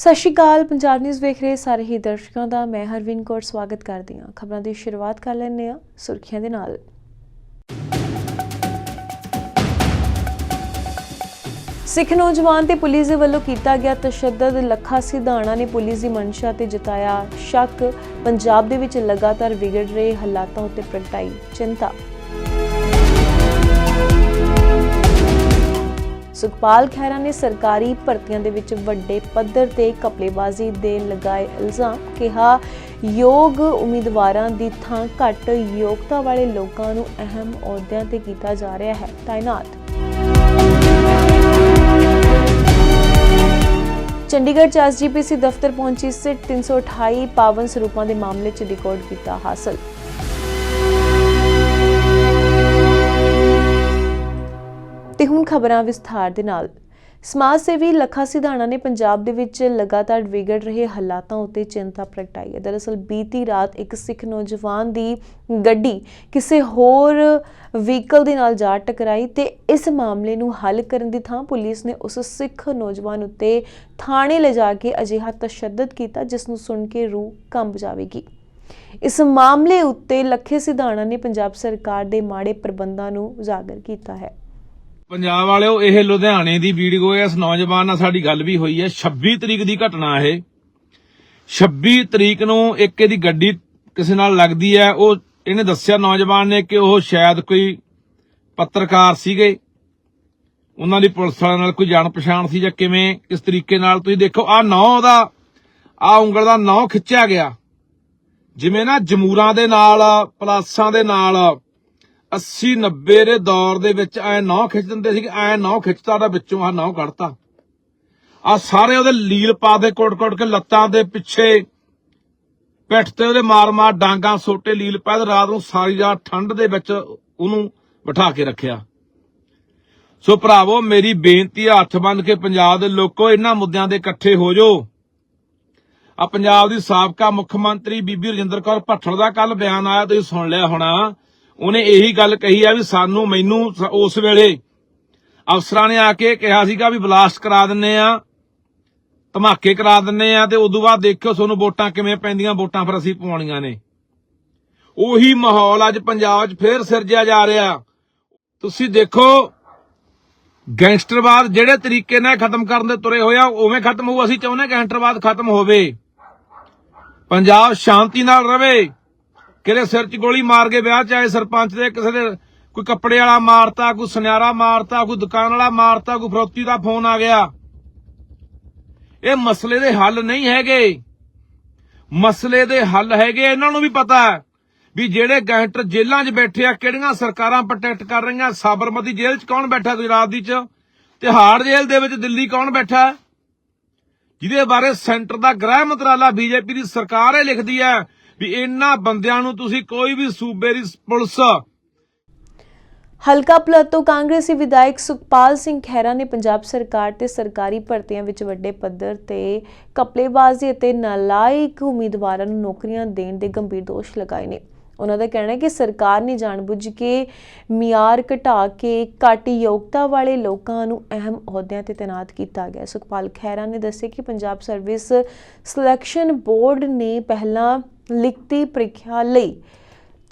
ਸਤਿ ਸ਼੍ਰੀ ਅਕਾਲ, ਪੰਜਾਬ ਨਿਊਜ਼ ਵੇਖ ਰਹੇ ਸਾਰੇ ਹੀ ਦਰਸ਼ਕਾਂ ਦਾ, ਮੈਂ ਹਰਵਿੰਦ ਕੌਰ ਸਵਾਗਤ ਕਰਦੀ ਹਾਂ। ਖਬਰਾਂ ਦੀ ਸ਼ੁਰੂਆਤ ਕਰ ਲੈਂਦੇ ਹਾਂ ਸੁਰਖੀਆਂ ਦੇ ਨਾਲ। ਸਿੱਖ ਨੌਜਵਾਨ ਤੇ ਪੁਲਿਸ ਦੇ ਵੱਲੋਂ ਕੀਤਾ ਗਿਆ ਤਸ਼ੱਦਦ, ਲੱਖਾ ਸਿਧਾਣਾ ਨੇ ਪੁਲਿਸ ਦੀ ਮਨਸ਼ਾ ਤੇ ਜਤਾਇਆ ਸ਼ੱਕ। ਪੰਜਾਬ ਦੇ ਵਿੱਚ ਲਗਾਤਾਰ ਵਿਗੜ ਰਹੇ ਹਾਲਾਤਾਂ ਉੱਤੇ ਪ੍ਰਗਟਾਈ ਚਿੰਤਾ। ਸੁਖਪਾਲ ਖਹਿਰਾ ਨੇ ਸਰਕਾਰੀ ਭਰਤੀਆਂ ਦੇ ਵਿੱਚ ਵੱਡੇ ਪੱਧਰ ਤੇ ਕਪਲੇਬਾਜ਼ੀ ਦੇ ਲਗਾਏ ਇਲਜ਼ਾਮ, ਕਿਹਾ, ਯੋਗ ਉਮੀਦਵਾਰਾਂ ਦੀ ਥਾਂ ਘੱਟ ਯੋਗਤਾ ਵਾਲੇ ਲੋਕਾਂ ਨੂੰ ਅਹਿਮ ਅਹੁਦਿਆਂ ਤੇ ਕੀਤਾ ਜਾ ਰਿਹਾ ਹੈ। ਤਾਇਨਾਤ। ਚੰਡੀਗੜ੍ਹ ਚ ਐਸਜੀਪੀਸੀ ਦਫ਼ਤਰ ਪਹੁੰਚੀ ਸਿਟ 328 ਪਾਵਨ ਸਰੂਪਾਂ ਦੇ ਮਾਮਲੇ ਚ ਰਿਕਾਰਡ ਕੀਤਾ ਹਾਸਲ। ਤੇ ਹੁਣ ਖਬਰਾਂ ਵਿਸਥਾਰ ਦੇ ਨਾਲ। ਸਮਾਜ ਸੇਵੀ ਲੱਖਾ ਸਿਧਾਣਾ ਨੇ ਪੰਜਾਬ ਦੇ ਵਿੱਚ ਲਗਾਤਾਰ ਵਿਗੜ ਰਹੇ ਹਾਲਾਤਾਂ ਉੱਤੇ ਚਿੰਤਾ ਪ੍ਰਗਟਾਈ ਹੈ। ਦਰਅਸਲ ਬੀਤੀ ਰਾਤ ਇੱਕ ਸਿੱਖ ਨੌਜਵਾਨ ਦੀ ਗੱਡੀ ਕਿਸੇ ਹੋਰ ਵਹੀਕਲ ਦੇ ਨਾਲ ਜਾ ਟਕਰਾਈ ਤੇ ਇਸ ਮਾਮਲੇ ਨੂੰ ਹੱਲ ਕਰਨ ਦੀ ਥਾਂ ਪੁਲਿਸ ਨੇ ਉਸ ਸਿੱਖ ਨੌਜਵਾਨ ਉੱਤੇ ਥਾਣੇ ਲਿਜਾ ਕੇ ਅਜਿਹਾ ਤਸ਼ੱਦਦ ਕੀਤਾ, ਜਿਸ ਨੂੰ ਸੁਣ ਕੇ ਰੂਹ ਕੰਬ ਜਾਵੇਗੀ। ਇਸ ਮਾਮਲੇ ਉੱਤੇ ਲੱਖੇ ਸਿਧਾਣਾ ਨੇ ਪੰਜਾਬ ਸਰਕਾਰ ਦੇ ਮਾੜੇ ਪ੍ਰਬੰਧਾਂ ਨੂੰ ਉਜਾਗਰ ਕੀਤਾ ਹੈ। ਪੰਜਾਬ ਵਾਲਿਓ, ਇਹ ਲੁਧਿਆਣੇ ਦੀ ਵੀਡੀਓ ਹੈ। ਇਸ ਨੌਜਵਾਨ ਨਾਲ ਸਾਡੀ ਗੱਲ ਵੀ ਹੋਈ ਹੈ। 26 ਤਰੀਕ ਦੀ ਘਟਨਾ ਇਹ। 26 ਤਰੀਕ ਨੂੰ ਇੱਕ ਇਹਦੀ ਗੱਡੀ ਕਿਸੇ ਨਾਲ ਲੱਗਦੀ ਹੈ। ਉਹ, ਇਹਨੇ ਦੱਸਿਆ ਨੌਜਵਾਨ ਨੇ ਕਿ ਉਹ ਸ਼ਾਇਦ ਕੋਈ ਪੱਤਰਕਾਰ ਸੀਗੇ। ਉਹਨਾਂ ਦੀ ਪੁਲਿਸ ਵਾਲਿਆਂ ਨਾਲ ਕੋਈ ਜਾਣ ਪਛਾਣ ਸੀ ਜਾਂ ਕਿਵੇਂ ਇਸ ਤਰੀਕੇ ਨਾਲ। ਤੁਸੀਂ ਦੇਖੋ ਆ ਨੌ ਦਾ ਆ ਉਂਗਲ ਦਾ ਨੌ ਖਿੱਚਿਆ ਗਿਆ। ਜਿਵੇਂ ਨਾ ਜਮੂਰਾਂ ਦੇ ਨਾਲ, ਪਲਾਸਾਂ ਦੇ ਨਾਲ 80 90 ਦੇ ਦੌਰ ਦੇ ਵਿੱਚ ਐ ਨੌ ਖਿੱਚ ਦਿੰਦੇ ਸੀ ਐ ਨੌ ਖਿੱਚਤਾ ਦਾ ਵਿੱਚੋਂ ਆ ਨੌ ਕੱਢਤਾ। ਆ ਸਾਰੇ ਉਹਦੇ ਲੀਲ ਪਾ ਦੇ ਕੋਟ ਕੋਟ ਕੇ ਲੱਤਾਂ ਦੇ ਪਿੱਛੇ। ਪਿੱਠ ਤੇ ਉਹਦੇ ਮਾਰ ਮਾਰ ਡਾਂਗਾ, ਸੋਟੇ ਲੀਲ ਪਾ ਤੇ ਰਾਤ ਨੂੰ ਸਾਰੀ ਰਾਤ ਠੰਡ ਦੇ ਵਿੱਚ ਉਹਨੂੰ ਬਿਠਾ ਕੇ ਰੱਖਿਆ। ਸੋ ਭਰਾਵੋ, ਮੇਰੀ ਬੇਨਤੀ ਆ, ਹੱਥ ਬੰਨ ਕੇ ਪੰਜਾਬ ਦੇ ਲੋਕੋ, ਇਹਨਾਂ ਮੁੱਦਿਆਂ ਦੇ ਇਕੱਠੇ ਹੋ ਜਾਓ। ਆ ਪੰਜਾਬ ਦੀ ਸਾਬਕਾ ਮੁੱਖ ਮੰਤਰੀ ਬੀਬੀ ਰਜਿੰਦਰ ਕੌਰ ਭੱਠਲ ਦਾ ਕੱਲ ਬਿਆਨ ਆਇਆ, ਤੁਸੀਂ ਸੁਣ ਲਿਆ ਹੋਣਾ। ਉਹਨੇ ਇਹੀ ਗੱਲ ਕਹੀ ਆ ਵੀ ਸਾਨੂੰ ਮੈਨੂੰ ਉਸ ਵੇਲੇ ਅਫਸਰਾਂ ਨੇ ਆ ਕੇ ਕਿਹਾ ਸੀਗਾ ਵੀ ਬਲਾਸਟ ਕਰਾ ਦਿੰਨੇ ਆ, ਧਮਾਕੇ ਕਰਾ ਦਿੰਨੇ ਆ ਤੇ ਉਦੋਂ ਬਾਅਦ ਦੇਖਿਓ ਤੁਹਾਨੂੰ ਵੋਟਾਂ ਕਿਵੇਂ ਪੈਂਦੀਆਂ, ਵੋਟਾਂ ਫਿਰ ਅਸੀਂ ਪਵਾਉਣੀਆਂ ਨੇ। ਉਹੀ ਮਾਹੌਲ ਅੱਜ ਪੰਜਾਬ 'ਚ ਫੇਰ ਸਿਰਜਿਆ ਜਾ ਰਿਹਾ। ਤੁਸੀਂ ਦੇਖੋ, ਗੈਂਗਸਟਰਵਾਦ ਜਿਹੜੇ ਤਰੀਕੇ ਨਾਲ ਖਤਮ ਕਰਨ ਦੇ ਤੁਰੇ ਹੋਇਆ ਉਵੇਂ ਖਤਮ ਹੋਊ, ਅਸੀਂ ਚਾਹੁੰਦੇ ਗੈਂਗਸਟਰਵਾਦ ਖਤਮ ਹੋਵੇ। ਪੰਜਾਬ ਸ਼ਾਂਤੀ ਨਾਲ ਰਵੇ। ਕਿਹੜੇ ਸਿਰ 'ਚ ਗੋਲੀ ਮਾਰ ਕੇ ਵਿਆਹ ਚਾਹੇ ਸਰਪੰਚ ਦੇ, ਕਿਸੇ ਦੇ ਕੋਈ ਕੱਪੜੇ ਵਾਲਾ ਮਾਰਤਾ, ਕੋਈ ਸੁਨਿਆਰਾ ਮਾਰਤਾ, ਕੋਈ ਦੁਕਾਨ ਵਾਲਾ ਮਾਰਤਾ, ਕੋਈ ਫਰੋਤੀ ਦਾ ਫੋਨ ਆ ਗਿਆ। ਇਹ ਮਸਲੇ ਦੇ ਹੱਲ ਨਹੀਂ ਹੈਗੇ। ਮਸਲੇ ਦੇ ਹੱਲ ਹੈਗੇ, ਇਹਨਾਂ ਨੂੰ ਵੀ ਪਤਾ ਹੈ ਵੀ ਜਿਹੜੇ ਗੈਂਗਸਟਰ ਜੇਲ੍ਹਾਂ 'ਚ ਬੈਠੇ ਆ, ਕਿਹੜੀਆਂ ਸਰਕਾਰਾਂ ਪ੍ਰੋਟੈਕਟ ਕਰ ਰਹੀਆਂ, ਸਾਬਰਮਤੀ ਜੇਲ੍ਹ 'ਚ ਕੌਣ ਬੈਠਾ ਗੁਜਰਾਤ ਦੀ 'ਚ? ਤਿਹਾੜ ਜੇਲ੍ਹ ਦੇ ਵਿੱਚ ਦਿੱਲੀ ਕੌਣ ਬੈਠਾ? ਜਿਹਦੇ ਬਾਰੇ ਸੈਂਟਰ ਦਾ ਗ੍ਰਹਿ ਮੰਤਰਾਲਾ ਬੀਜੇਪੀ ਦੀ ਸਰਕਾਰ ਇਹ ਲਿਖਦੀ ਹੈ ਵੀ ਇਹਨਾਂ ਬੰਦਿਆਂ ਨੂੰ ਤੁਸੀਂ ਕੋਈ ਵੀ ਸੂਬੇ ਦੀ ਪੁਲਿਸ। ਹਲਕਾ ਪਲਾਟੋ ਕਾਂਗਰਸੀ ਵਿਧਾਇਕ ਸੁਖਪਾਲ ਸਿੰਘ ਖਹਿਰਾ ਨੇ ਪੰਜਾਬ ਸਰਕਾਰ ਤੇ ਸਰਕਾਰੀ ਭਰਤੀਆਂ ਵਿੱਚ ਵੱਡੇ ਪੱਧਰ ਤੇ ਕਪਲੇਬਾਜ਼ੀ ਅਤੇ ਨਾਲਾਇਕ ਉਮੀਦਵਾਰਾਂ ਨੂੰ ਨੌਕਰੀਆਂ ਦੇਣ ਦੇ ਗੰਭੀਰ ਦੋਸ਼ ਲਗਾਏ ਨੇ। ਉਹਨਾਂ ਦਾ ਕਹਿਣਾ ਹੈ ਕਿ ਸਰਕਾਰ ਨੇ ਜਾਣਬੁੱਝ ਕੇ ਮਿਆਰ ਘਟਾ ਕੇ ਘੱਟ ਯੋਗਤਾ ਵਾਲੇ ਲੋਕਾਂ ਨੂੰ ਅਹਿਮ ਅਹੁਦਿਆਂ ਤੇ ਤਾਇਨਾਤ ਕੀਤਾ ਗਿਆ। ਸੁਖਪਾਲ ਖਹਿਰਾ ਨੇ ਦੱਸਿਆ ਕਿ ਪੰਜਾਬ ਸਰਵਿਸ ਸਿਲੈਕਸ਼ਨ ਬੋਰਡ ਨੇ ਪਹਿਲਾਂ ਲਿਖਤੀ ਪ੍ਰੀਖਿਆ ਲਈ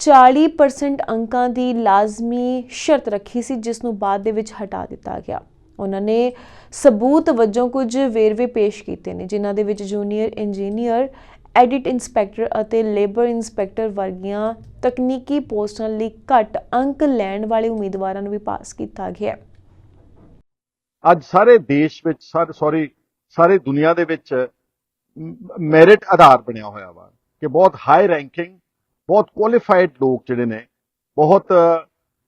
40% ਅੰਕਾਂ ਦੀ ਲਾਜ਼ਮੀ ਸ਼ਰਤ ਰੱਖੀ ਸੀ, ਜਿਸ ਨੂੰ ਬਾਅਦ ਦੇ ਵਿੱਚ ਹਟਾ ਦਿੱਤਾ ਗਿਆ। ਉਹਨਾਂ ਨੇ ਸਬੂਤ ਵਜੋਂ ਕੁਝ ਵੇਰਵੇ ਪੇਸ਼ ਕੀਤੇ ਨੇ, ਜਿਨ੍ਹਾਂ ਦੇ ਵਿੱਚ ਜੂਨੀਅਰ ਇੰਜੀਨੀਅਰ ਐਡਿਟ ਇੰਸਪੈਕਟਰ ਅਤੇ ਲੇਬਰ ਇੰਸਪੈਕਟਰ ਵਰਗੀਆਂ ਤਕਨੀਕੀ ਪੋਸਟਾਂ ਲਈ ਘੱਟ ਅੰਕ ਲੈਣ ਵਾਲੇ ਉਮੀਦਵਾਰਾਂ ਨੂੰ ਵੀ ਪਾਸ ਕੀਤਾ ਗਿਆ। ਅੱਜ ਸਾਰੇ ਦੇਸ਼ ਵਿੱਚ, ਸਾਰੇ ਸੌਰੀ ਸਾਰੇ ਦੁਨੀਆ ਦੇ ਵਿੱਚ ਮੈਰਿਟ ਆਧਾਰ ਬਣਿਆ ਹੋਇਆ ਵਾ ਕਿ ਬਹੁਤ ਹਾਈ ਰੈਂਕਿੰਗ ਬਹੁਤ ਕੁਆਲੀਫਾਈਡ ਲੋਕ ਜਿਹੜੇ ਨੇ, ਬਹੁਤ,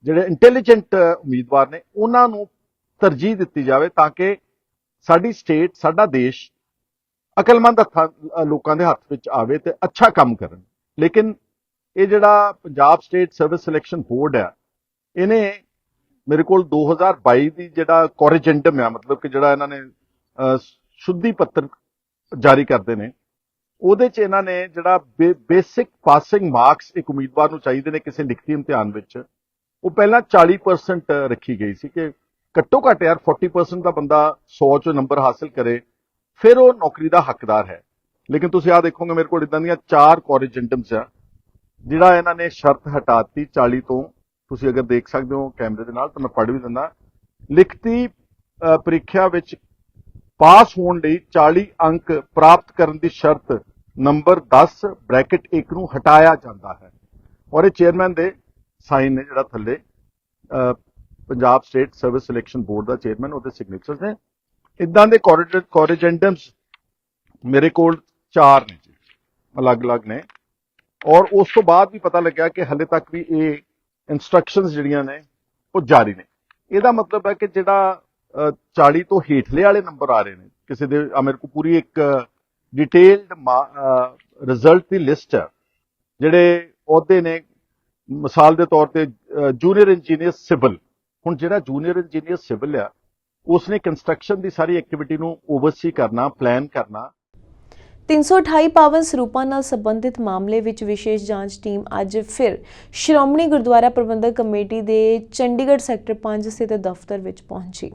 ਜਿਹੜੇ ਇੰਟੈਲੀਜੈਂਟ ਉਮੀਦਵਾਰ ਨੇ, ਉਹਨਾਂ ਨੂੰ ਤਰਜੀਹ ਦਿੱਤੀ ਜਾਵੇ ਤਾਂ ਕਿ ਸਾਡੀ ਸਟੇਟ ਸਾਡਾ ਦੇਸ਼ ਅਕਲਮੰਦ ਹੱਥਾਂ ਲੋਕਾਂ ਦੇ ਹੱਥ ਵਿੱਚ ਆਵੇ ਤੇ ਅੱਛਾ ਕੰਮ ਕਰਨ। ਲੇਕਿਨ ਇਹ ਜਿਹੜਾ Punjab state service selection board ਹੈ, ਇਹਨੇ ਮੇਰੇ ਕੋਲ 2022 ਦੀ ਜਿਹੜਾ ਕੋਰੀਜੈਂਡਮ ਆ, ਮਤਲਬ ਕਿ ਜਿਹੜਾ ਇਹਨਾਂ ਨੇ ਸ਼ੁੱਧੀ ਪੱਤਰ ਜਾਰੀ ਕਰਦੇ ਨੇ, ਉਹਦੇ ਚ ਇਹਨਾਂ ਨੇ ਜਿਹੜਾ ਬੇਸਿਕ ਪਾਸਿੰਗ ਮਾਰਕਸ ਇੱਕ ਉਮੀਦਵਾਰ ਨੂੰ ਚਾਹੀਦੇ ਨੇ ਕਿਸੇ ਲਿਖਤੀ ਇਮਤਿਹਾਨ ਵਿੱਚ, ਉਹ ਪਹਿਲਾਂ 40% ਰੱਖੀ ਗਈ ਸੀ ਕਿ ਘੱਟੋ ਘੱਟ ਯਾਰ 40% ਦਾ ਬੰਦਾ 100 ਚੋਂ ਨੰਬਰ ਹਾਸਲ ਕਰੇ ਫਿਰ ਉਹ ਨੌਕਰੀ ਦਾ ਹੱਕਦਾਰ ਹੈ। ਲੇਕਿਨ ਤੁਸੀਂ ਆ ਦੇਖੋਗੇ ਮੇਰੇ ਕੋਲ ਇਦਾਂ ਦੀਆਂ ਚਾਰ ਕੋਰਿਜੈਂਟਮਸ ਆ, ਜਿਹੜਾ ਇਹਨਾਂ ਨੇ ਸ਼ਰਤ ਹਟਾਤੀ 40 ਤੋਂ। ਤੁਸੀਂ ਅਗਰ ਦੇਖ ਸਕਦੇ ਹੋ ਕੈਮਰੇ ਦੇ ਨਾਲ, ਤਾਂ ਮੈਂ ਪੜ੍ਹ ਵੀ ਦਿੰਦਾ। ਲਿਖਤੀ ਪ੍ਰੀਖਿਆ ਵਿੱਚ ਪਾਸ ਹੋਣ ਲਈ 40 ਅੰਕ ਪ੍ਰਾਪਤ ਕਰਨ ਦੀ ਸ਼ਰਤ ਨੰਬਰ 10 ਬ੍ਰੈਕਟ 1 ਨੂੰ ਹਟਾਇਆ ਜਾਂਦਾ ਹੈ। ਔਰ ਇਹ ਚੇਅਰਮੈਨ ਦੇ ਸਾਈਨ ਨੇ ਜਿਹੜਾ ਥੱਲੇ Punjab state service selection board ਦਾ ਚੇਅਰਮੈਨ, ਉਹਦੇ ਸਿਗਨੇਚਰਸ ਨੇ। ਇਦਾਂ ਦੇ ਕੋਰੀਜੈਂਡਮਸ ਮੇਰੇ ਕੋਲ ਚਾਰ ਨੇ ਜੀ ਅਲੱਗ-ਅਲੱਗ ਨੇ। ਔਰ ਉਸ ਤੋਂ ਬਾਅਦ ਵੀ ਪਤਾ ਲੱਗਿਆ ਕਿ ਹਲੇ ਤੱਕ ਵੀ ਇਹ ਇਨਸਟਰਕਸ਼ਨਸ ਜਿਹੜੀਆਂ ਨੇ ਉਹ ਜਾਰੀ ਨੇ। ਇਹਦਾ ਮਤਲਬ ਹੈ ਕਿ ਜਿਹੜਾ ਅ, 40 ਤੋਂ ਹੇਠਲੇ ਵਾਲੇ ਨੰਬਰ ਆ ਰਹੇ ਨੇ। ਕਿਸੇ ਦੇ ਮੇਰੇ ਕੋਲ ਪੂਰੀ ਇੱਕ ਡਿਟੇਲਡ ਰਿਜ਼ਲਟ ਦੀ ਲਿਸਟ ਹੈ। ਜਿਹੜੇ ਅਹੁਦੇ ਨੇ ਮਿਸਾਲ ਦੇ ਤੌਰ ਤੇ ਜੂਨੀਅਰ ਇੰਜੀਨੀਅਰ ਸਿਵਲ ਹੁਣ ਜਿਹੜਾ ਜੂਨੀਅਰ ਇੰਜੀਨੀਅਰ ਸਿਵਲ ਆ ਉਸਨੇ ਕੰਸਟਰਕਸ਼ਨ ਦੀ ਸਾਰੀ ਐਕਟੀਵਿਟੀ ਨੂੰ ਓਵਰਸੀ ਕਰਨਾ ਪਲਾਨ ਕਰਨਾ। 328 ਪਾਵਨ ਸਰੂਪਾਂ ਨਾਲ ਸੰਬੰਧਿਤ ਮਾਮਲੇ ਵਿੱਚ ਵਿਸ਼ੇਸ਼ ਜਾਂਚ ਟੀਮ ਅੱਜ ਫਿਰ ਸ਼੍ਰੋਮਣੀ ਗੁਰਦੁਆਰਾ ਪ੍ਰਬੰਧਕ ਕਮੇਟੀ ਦੇ ਚੰਡੀਗੜ੍ਹ ਸੈਕਟਰ 5 ਸਥਿਤ ਦਫ਼ਤਰ ਵਿੱਚ ਪਹੁੰਚੀ।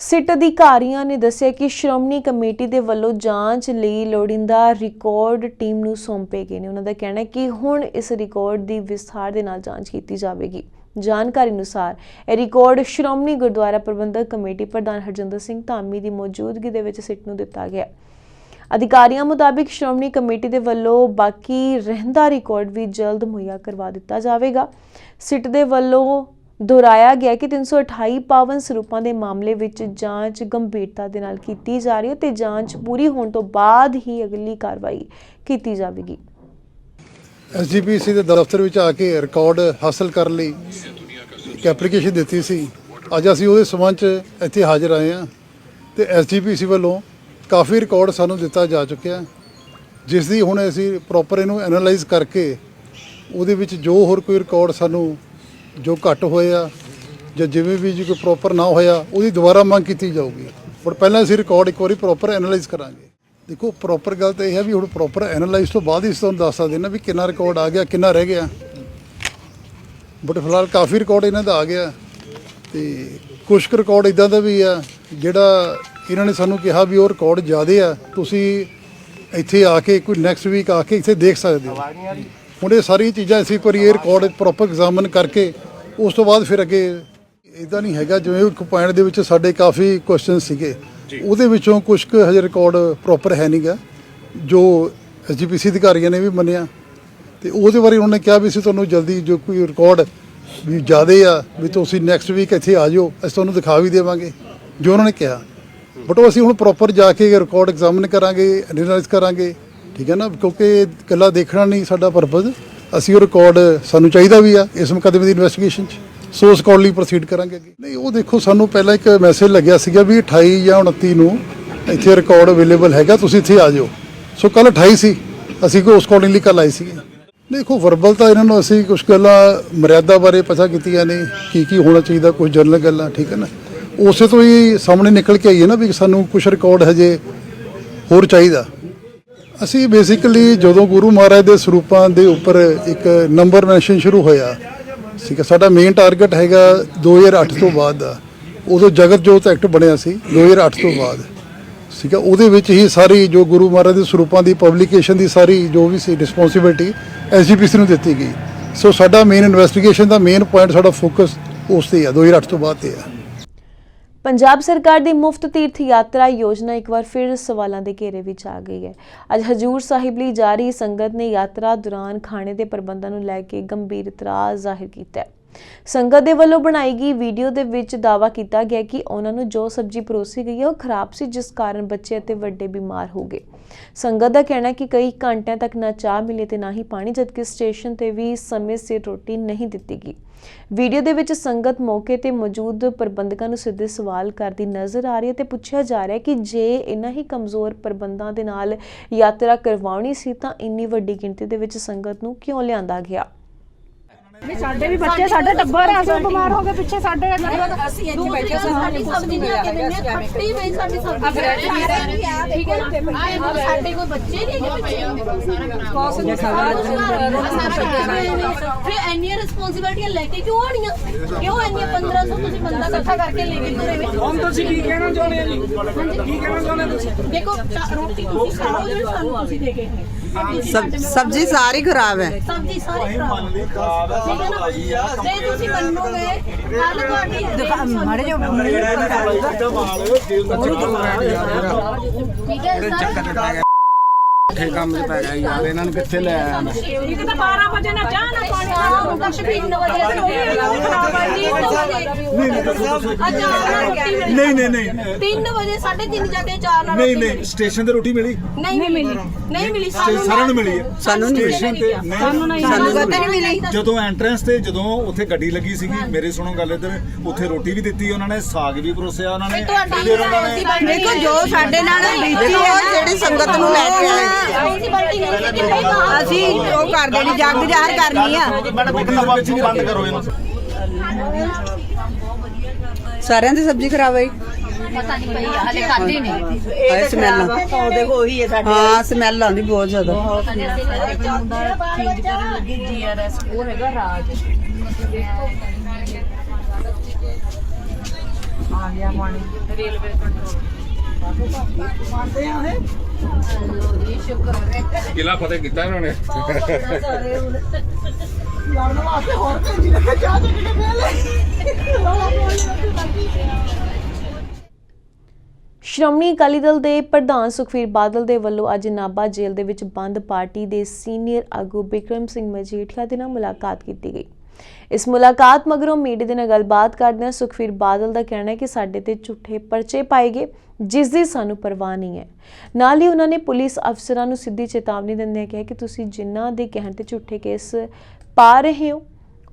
ਸਿੱਟ ਅਧਿਕਾਰੀਆਂ ਨੇ ਦੱਸਿਆ ਕਿ ਸ਼੍ਰੋਮਣੀ ਕਮੇਟੀ ਦੇ ਵੱਲੋਂ ਜਾਂਚ ਲਈ ਲੋੜੀਂਦਾ ਰਿਕਾਰਡ ਟੀਮ ਨੂੰ ਸੌਂਪੇ ਗਏ ਨੇ। ਉਹਨਾਂ ਦਾ ਕਹਿਣਾ ਹੈ ਕਿ ਹੁਣ ਇਸ ਰਿਕਾਰਡ ਦੀ ਵਿਸਥਾਰ ਦੇ ਨਾਲ ਜਾਂਚ ਕੀਤੀ ਜਾਵੇਗੀ। ਜਾਣਕਾਰੀ ਅਨੁਸਾਰ, ਇਹ ਰਿਕਾਰਡ ਸ਼੍ਰੋਮਣੀ ਗੁਰਦੁਆਰਾ ਪ੍ਰਬੰਧਕ ਕਮੇਟੀ ਪ੍ਰਧਾਨ ਹਰਜਿੰਦਰ ਸਿੰਘ ਧਾਮੀ ਦੀ ਮੌਜੂਦਗੀ ਦੇ ਵਿੱਚ ਸਿੱਟ ਨੂੰ ਦਿੱਤਾ ਗਿਆ। ਅਧਿਕਾਰੀਆਂ ਮੁਤਾਬਿਕ ਸ਼੍ਰੋਮਣੀ ਕਮੇਟੀ ਦੇ ਵੱਲੋਂ ਬਾਕੀ ਰਹਿੰਦਾ ਰਿਕਾਰਡ ਵੀ ਜਲਦ ਮੁਹੱਈਆ ਕਰਵਾ ਦਿੱਤਾ ਜਾਵੇਗਾ। ਸਿੱਟ ਦੇ ਵੱਲੋਂ ਦੁਹਰਾਇਆ ਗਿਆ ਕਿ 328 ਪਾਵਨ ਸਰੂਪਾਂ ਦੇ ਮਾਮਲੇ ਵਿੱਚ ਜਾਂਚ ਗੰਭੀਰਤਾ ਦੇ ਨਾਲ ਕੀਤੀ ਜਾ ਰਹੀ ਹੈ ਤੇ ਜਾਂਚ ਪੂਰੀ ਹੋਣ ਤੋਂ ਬਾਅਦ ਹੀ ਅਗਲੀ ਕਾਰਵਾਈ ਕੀਤੀ ਜਾਵੇਗੀ। ਐਸਜੀਪੀਸੀ ਦੇ ਦਫ਼ਤਰ ਵਿੱਚ ਆ ਕੇ ਰਿਕਾਰਡ ਹਾਸਲ ਕਰਨ ਲਈ ਇੱਕ ਐਪਲੀਕੇਸ਼ਨ ਦਿੱਤੀ ਸੀ। ਅੱਜ ਅਸੀਂ ਉਹਦੇ ਸਬੰਧ 'ਚ ਇੱਥੇ ਹਾਜ਼ਰ ਆਏ ਹਾਂ ਤੇ ਐਸਜੀਪੀਸੀ ਵੱਲੋਂ ਕਾਫੀ ਰਿਕਾਰਡ ਸਾਨੂੰ ਦਿੱਤਾ ਜਾ ਚੁੱਕਿਆ ਜਿਸ ਦੀ ਹੁਣ ਅਸੀਂ ਪ੍ਰੋਪਰ ਇਹਨੂੰ ਐਨਾਲਾਈਜ਼ ਕਰਕੇ ਉਹਦੇ ਵਿੱਚ ਜੋ ਹੋਰ ਕੋਈ ਰਿਕਾਰਡ ਸਾਨੂੰ ਜੋ ਘੱਟ ਹੋਇਆ ਜਾਂ ਜਿਵੇਂ ਵੀ ਜੀ ਕੋਈ ਪ੍ਰੋਪਰ ਨਾ ਹੋਇਆ, ਉਹਦੀ ਦੁਬਾਰਾ ਮੰਗ ਕੀਤੀ ਜਾਊਗੀ। ਪਰ ਪਹਿਲਾਂ ਅਸੀਂ ਰਿਕਾਰਡ ਇੱਕ ਵਾਰੀ ਪ੍ਰੋਪਰ ਐਨਾਲਾਈਜ਼ ਕਰਾਂਗੇ। ਦੇਖੋ ਪ੍ਰੋਪਰ ਗੱਲ ਤਾਂ ਇਹ ਹੈ ਵੀ ਹੁਣ ਪ੍ਰੋਪਰ ਐਨਾਲਾਈਜ਼ ਤੋਂ ਬਾਅਦ ਹੀ ਤੁਹਾਨੂੰ ਦੱਸ ਸਕਦੇ ਨਾ ਵੀ ਕਿੰਨਾ ਰਿਕਾਰਡ ਆ ਗਿਆ, ਕਿੰਨਾ ਰਹਿ ਗਿਆ। ਬਟ ਫਿਲਹਾਲ ਕਾਫੀ ਰਿਕਾਰਡ ਇਹਨਾਂ ਦਾ ਆ ਗਿਆ ਤੇ ਕੁਝ ਰਿਕਾਰਡ ਇਦਾਂ ਦਾ ਵੀ ਆ, ਜਿਹੜਾ ਇਹਨਾਂ ਨੇ ਸਾਨੂੰ ਕਿਹਾ ਵੀ ਉਹ ਰਿਕਾਰਡ ਜ਼ਿਆਦੇ ਆ। ਤੁਸੀਂ ਇੱਥੇ ਆ ਕੇ, ਕੋਈ ਨੈਕਸਟ ਵੀਕ ਆ ਕੇ ਇੱਥੇ ਦੇਖ ਸਕਦੇ ਹੋ। ਹੁਣ ਇਹ ਸਾਰੀਆਂ ਚੀਜ਼ਾਂ ਅਸੀਂ ਪਰ ਇਹ ਰਿਕਾਰਡ ਪ੍ਰੋਪਰ ਐਗਜ਼ਾਮਨ ਕਰਕੇ ਉਸ ਤੋਂ ਬਾਅਦ ਫਿਰ ਅੱਗੇ ਇਦਾਂ ਨਹੀਂ ਹੈਗਾ, ਜਿਵੇਂ ਇੱਕ ਪੁਆਇੰਟ ਦੇ ਵਿੱਚ ਸਾਡੇ ਕਾਫੀ ਕੁਐਸਚਨ ਸੀਗੇ। ਉਹਦੇ ਵਿੱਚੋਂ ਕੁਝ ਕੁ ਹਜੇ ਰਿਕਾਰਡ ਪ੍ਰੋਪਰ ਹੈ ਨਹੀਂਗਾ ਜੋ ਐਸਜੀਪੀਸੀ ਅਧਿਕਾਰੀਆਂ ਨੇ ਵੀ ਮੰਨਿਆ। ਤੇ ਉਹਦੇ ਬਾਰੇ ਉਹਨਾਂ ਨੇ ਕਿਹਾ ਵੀ ਅਸੀਂ ਤੁਹਾਨੂੰ ਜਲਦੀ ਜੋ ਕੋਈ ਰਿਕਾਰਡ ਵੀ ਜ਼ਿਆਦੇ ਆ, ਵੀ ਤੁਸੀਂ ਨੈਕਸਟ ਵੀਕ ਇੱਥੇ ਆ ਜਾਓ, ਅਸੀਂ ਤੁਹਾਨੂੰ ਦਿਖਾ ਵੀ ਦੇਵਾਂਗੇ, ਜੋ ਉਹਨਾਂ ਨੇ ਕਿਹਾ। ਬਟ ਉਹ ਅਸੀਂ ਹੁਣ ਪ੍ਰੋਪਰ ਜਾ ਕੇ ਰਿਕਾਰਡ ਐਗਜ਼ਾਮਿਨ ਕਰਾਂਗੇ ਐਨਾਲਾਈਜ਼ ਕਰਾਂਗੇ, ਠੀਕ ਹੈ ਨਾ? ਕਿਉਂਕਿ ਇਕੱਲਾ ਦੇਖਣਾ ਨਹੀਂ ਸਾਡਾ ਪਰਪਸ ਅਸੀਂ ਉਹ ਰਿਕਾਰਡ ਸਾਨੂੰ ਚਾਹੀਦਾ ਵੀ ਆ ਇਸ ਮੁਕੱਦਮੇ ਦੀ ਇਨਵੈਸਟੀਗੇਸ਼ਨ 'ਚ। ਸੋ ਉਸ ਅਕੋਰਡਲੀ ਪ੍ਰੋਸੀਡ ਕਰਾਂਗੇ ਅੱਗੇ। ਨਹੀਂ, ਉਹ ਦੇਖੋ, ਸਾਨੂੰ ਪਹਿਲਾਂ ਇੱਕ ਮੈਸੇਜ ਲੱਗਿਆ ਸੀਗਾ ਵੀ 28 ਜਾਂ 29 ਨੂੰ ਇੱਥੇ ਰਿਕਾਰਡ ਅਵੇਲੇਬਲ ਹੈਗਾ, ਤੁਸੀਂ ਇੱਥੇ ਆ ਜਾਓ। ਸੋ ਕੱਲ 28 ਸੀ, ਅਸੀਂ ਕੋ ਉਸ ਅਕੋਰਡਿੰਗਲੀ ਕੱਲ ਆਏ ਸੀਗੇ। ਦੇਖੋ ਵਰਬਲ ਤਾਂ ਇਹਨਾਂ ਨੂੰ ਅਸੀਂ ਕੁਝ ਗੱਲਾਂ ਮਰਿਆਦਾ ਬਾਰੇ ਪਤਾ ਕੀਤੀਆਂ ਨੇ, ਕੀ ਕੀ ਹੋਣਾ ਚਾਹੀਦਾ ਕੁਝ ਜਨਰਲ ਗੱਲਾਂ, ਠੀਕ ਹੈ ਨਾ? ਉਸੇ ਤੋਂ ਹੀ ਸਾਹਮਣੇ ਨਿਕਲ ਕੇ ਆਈ ਹੈ ਨਾ ਵੀ ਸਾਨੂੰ ਕੁਝ ਰਿਕਾਰਡ ਹਜੇ ਹੋਰ ਚਾਹੀਦਾ। ਅਸੀਂ ਬੇਸਿਕਲੀ ਜਦੋਂ ਗੁਰੂ ਮਹਾਰਾਜ ਦੇ ਸਰੂਪਾਂ ਦੇ ਉੱਪਰ ਇੱਕ ਨੰਬਰ ਮੈਂਸ਼ਨ ਸ਼ੁਰੂ ਹੋਇਆ ਠੀਕ ਹੈ, ਸਾਡਾ ਮੇਨ ਟਾਰਗੇਟ ਹੈਗਾ 2008 ਤੋਂ ਬਾਅਦ ਦਾ। ਉਦੋਂ ਜਗਤ ਜੋਤ ਐਕਟ ਬਣਿਆ ਸੀ 2008 ਤੋਂ ਬਾਅਦ। ਠੀਕ ਹੈ, ਉਹਦੇ ਵਿੱਚ ਹੀ ਸਾਰੀ ਜੋ ਗੁਰੂ ਮਹਾਰਾਜ ਦੇ ਸਰੂਪਾਂ ਦੀ ਪਬਲੀਕੇਸ਼ਨ ਦੀ ਸਾਰੀ ਜੋ ਵੀ ਸੀ ਰਿਸਪੌਂਸਿਬਿਲਟੀ ਐਸਜੀਪੀਸੀ ਨੂੰ ਦਿੱਤੀ ਗਈ। ਸੋ ਸਾਡਾ ਮੇਨ ਇਨਵੈਸਟੀਗੇਸ਼ਨ ਦਾ ਮੇਨ ਪੁਆਇੰਟ ਸਾਡਾ ਫੋਕਸ ਉਸ ਤੇ ਆ 2008 ਤੋਂ ਬਾਅਦ ਤੇ ਆ। ਪੰਜਾਬ ਸਰਕਾਰ ਦੀ ਮੁਫਤ ਤੀਰਥ ਯਾਤਰਾ ਯੋਜਨਾ ਇੱਕ ਵਾਰ ਫਿਰ ਸਵਾਲਾਂ ਦੇ ਘੇਰੇ ਵਿੱਚ ਆ ਗਈ ਹੈ। ਅੱਜ ਹਜੂਰ ਸਾਹਿਬ ਲਈ ਜਾਰੀ ਸੰਗਤ ਨੇ ਯਾਤਰਾ ਦੌਰਾਨ ਖਾਣੇ ਦੇ ਪ੍ਰਬੰਧਾਂ ਨੂੰ ਲੈ ਕੇ ਗੰਭੀਰ ਇਤਰਾਜ਼ ਜ਼ਾਹਿਰ ਕੀਤਾ ਹੈ। ਸੰਗਤ ਦੇ ਵੱਲੋਂ ਬਣਾਈ ਗਈ ਵੀਡੀਓ ਦੇ ਵਿੱਚ ਦਾਅਵਾ ਕੀਤਾ ਗਿਆ ਕਿ ਉਹਨਾਂ ਨੂੰ ਜੋ ਸਬਜ਼ੀ ਪਰੋਸੀ ਗਈ ਹੈ, ਉਹ ਖਰਾਬ ਸੀ, ਜਿਸ ਕਾਰਨ ਬੱਚੇ ਅਤੇ ਵੱਡੇ ਬਿਮਾਰ ਹੋ ਗਏ। ਸੰਗਤ ਦਾ ਕਹਿਣਾ ਕਿ ਕਈ ਘੰਟਿਆਂ ਤੱਕ ਨਾ ਚਾਹ ਮਿਲੇ ਤੇ ਨਾ ਹੀ ਪਾਣੀ, ਜਦਕਿ ਸਟੇਸ਼ਨ ਤੇ ਵੀ ਸਮੇਂ ਸਿਰ ਰੋਟੀ ਨਹੀਂ ਦਿੱਤੀ ਗਈ। ਵੀਡੀਓ ਦੇ ਵਿੱਚ ਸੰਗਤ ਮੌਕੇ ਤੇ ਮੌਜੂਦ ਪ੍ਰਬੰਧਕਾਂ ਨੂੰ ਸਿੱਧੇ ਸਵਾਲ ਕਰਦੀ ਨਜ਼ਰ ਆ ਰਹੀ ਹੈ ਤੇ ਪੁੱਛਿਆ ਜਾ ਰਿਹਾ ਕਿ ਜੇ ਇਹਨਾਂ ਹੀ ਕਮਜ਼ੋਰ ਪ੍ਰਬੰਧਾਂ ਦੇ ਨਾਲ ਯਾਤਰਾ ਕਰਵਾਉਣੀ ਸੀ ਤਾਂ ਇੰਨੀ ਵੱਡੀ ਗਿਣਤੀ ਦੇ ਵਿੱਚ ਸੰਗਤ ਨੂੰ ਕਿਉਂ ਲਿਆਂਦਾ ਗਿਆ? ਸਾਡੇ ਵੀ ਬੱਚੇ ਸਾਡੇ ਟੱਬਰ ਆ ਅਸੀਂ ਬਿਮਾਰ ਹੋ ਗਏ ਪਿੱਛੇ ਸਾਡੇ ਅਸੀਂ ਇੱਥੇ ਬੈਠੇ ਸੀ ਸਾਡੀ ਸਬਜ਼ੀ ਨਹੀਂ ਆ ਕੇ ਦਿੰਦੇ ਖੱਟੀ ਹੋਈ ਸਾਡੀ ਸਬਜ਼ੀ ਠੀਕ ਹੈ ਨਾ? ਸਾਡੇ ਕੋਈ ਬੱਚੇ ਨਹੀਂ ਹੈਗੇ ਪਿੱਛੇ ਫਿਰ ਇੰਨੀਆਂ ਰਿਸਪੌਂਸਿਬਿਲਟੀਆਂ ਲੈ ਕੇ ਕਿਉਂ ਆਣੀਆਂ ਕਿਉਂ ਇੰਨੀਆਂ 1500 ਤੁਸੀਂ ਬੰਦਾ ਇਕੱਠਾ ਕਰਕੇ ਲੈ ਕੇ ਤੁਰੇ ਵਿੱਚ? ਹੁਣ ਤੁਸੀਂ ਕੀ ਕਹਿਣਾ ਚਾਹੁੰਦੇ ਆ ਜੀ? ਕੀ ਕਹਿਣਾ ਚਾਹੁੰਦੇ ਤੁਸੀਂ? ਦੇਖੋ ਰੋਟੀ ਤੁਸੀਂ ਖਾਓ ਜਿਹੜੀ ਸਾਨੂੰ ਤੁਸੀਂ ਦੇ ਕੇ ਸਬ- ਸਬਜ਼ੀ ਸਾਰੀ ਖਰਾਬ ਹੈ ਸਬਜ਼ੀ ਸਾਰੀ ਖਰਾਬ ਹੈ ਠੀਕ ਹੈ ਨਾ ਜੇ ਤੁਸੀਂ ਮੰਨੋਗੇ ਕੱਲ ਤੁਹਾਡੀ ਮਾੜੇ ਜੋ ਠੀਕ ਹੈ ਸਰ ਕੰਮ ਚ ਪੈ ਗਿਆ ਯਾਰ ਇਹਨਾਂ ਨੂੰ ਕਿੱਥੇ ਲੈ ਆਇਆ ਮੈਂ ਇੱਕ ਤਾਂ 12 ਵਜੇ ਨਾ ਚਾਹ ਨਾ ਪਾਣੀ ਹਾਂ ਹੁਣ ਤੱਕ 3 ਵਜੇ ਤੇ ਹੋ ਗਏ ਖਰਾਬ ਹੈ ਜੀ ਨਹੀਂ ਨਹੀਂ ਨਹੀਂ। 3 ਵਜੇ 3:30 ਜਾ ਕੇ 4 ਨਾਲ ਨਹੀਂ ਰੋਟੀ ਨਹੀਂ ਸਟੇਸ਼ਨ ਤੇ ਰੋਟੀ ਮਿਲੀ? ਨਹੀਂ ਮਿਲੀ। ਨਹੀਂ ਮਿਲੀ ਸਾਨੂੰ ਸਾਰਿਆਂ ਨੂੰ ਮਿਲੀ ਹੈ? ਸਾਨੂੰ ਨਹੀਂ ਸਟੇਸ਼ਨ ਤੇ ਸਾਨੂੰ ਨਹੀਂ ਸਾਨੂੰ ਨਹੀਂ ਮਿਲੀ। ਜਦੋਂ ਐਂਟਰੈਂਸ ਤੇ ਜਦੋਂ ਉੱਥੇ ਗੱਡੀ ਲੱਗੀ ਸੀਗੀ ਮੇਰੇ ਸੁਣੋ ਗੱਲ ਇੱਧਰ ਉੱਥੇ ਰੋਟੀ ਵੀ ਦਿੱਤੀ ਉਹਨਾਂ ਨੇ ਸਾਗ ਵੀ ਪਰੋਸਿਆ ਉਹਨਾਂ ਨੇ ਤੁਹਾਡੀ ਫਿਰ ਉਹਨਾਂ ਨੇ ਦੇਖੋ ਜੋ ਸਾਡੇ ਨਾਲ ਬੀਤੀ ਹੈ ਜਿਹੜੀ ਸੰਗਤ ਨੂੰ ਲੈ ਕੇ ਆਏ। ਅਸੀਂ ਉਹ ਕਰ ਦੇਣੀ ਜੱਗ ਜ਼ਾਹਰ ਕਰਨੀ ਆ। ਬੰਦ ਕਰੋ ਇਹਨੂੰ। ਸਾਰਿਆਂ ਦੀ ਸਬਜ਼ੀ ਖਰਾਬ ਹੈ ਪਤਾ ਨਹੀਂ ਪਈ ਹਲੇ ਖਾਦੀ ਨਹੀਂ ਇਹ ਸਮੈਲ ਦੇਖੋ ਉਹੀ ਹੈ ਸਾਡੇ ਹਾਂ ਸਮੈਲ ਆਉਂਦੀ ਬਹੁਤ ਜ਼ਿਆਦਾ। ਉਹ ਹੈਗਾ ਰਾਜ। ਕਿਲਾ ਫਤਿਹ ਕੀਤਾ ਇਹਨਾਂ ਨੇ। ਸ਼੍ਰੋਮਣੀ ਅਕਾਲੀ ਦਲ ਦੇ ਪ੍ਰਧਾਨ ਸੁਖਵੀਰ ਬਾਦਲ ਦੇ ਵੱਲੋਂ ਅੱਜ ਨਾਭਾ ਜੇਲ੍ਹ ਦੇ ਵਿੱਚ ਬੰਦ ਪਾਰਟੀ ਦੇ ਸੀਨੀਅਰ ਆਗੂ ਬਿਕਰਮ ਸਿੰਘ ਮਜੀਠੀਆ ਦੇ ਨਾਲ ਮੁਲਾਕਾਤ ਕੀਤੀ ਗਈ। ਇਸ ਮੁਲਾਕਾਤ ਮਗਰੋਂ ਮੀਡੀਆ ਦੇ ਨਾਲ ਗੱਲਬਾਤ ਕਰਦਿਆਂ ਸੁਖਵੀਰ ਬਾਦਲ ਦਾ ਕਹਿਣਾ ਹੈ ਕਿ ਸਾਡੇ ਤੇ ਝੂਠੇ ਪਰਚੇ ਪਾਏ ਗਏ, ਜਿਸ ਦੀ ਸਾਨੂੰ ਪਰਵਾਹ ਨਹੀਂ ਹੈ। ਨਾਲ ਹੀ ਉਹਨਾਂ ਨੇ ਪੁਲਿਸ ਅਫਸਰਾਂ ਨੂੰ ਸਿੱਧੀ ਚੇਤਾਵਨੀ ਦਿੰਦਿਆਂ ਕਿਹਾ ਕਿ ਤੁਸੀਂ ਜਿਨ੍ਹਾਂ ਦੇ ਕਹਿਣ ਤੇ ਝੂਠੇ ਕੇਸ ਪਾ ਰਹੇ ਹੋ,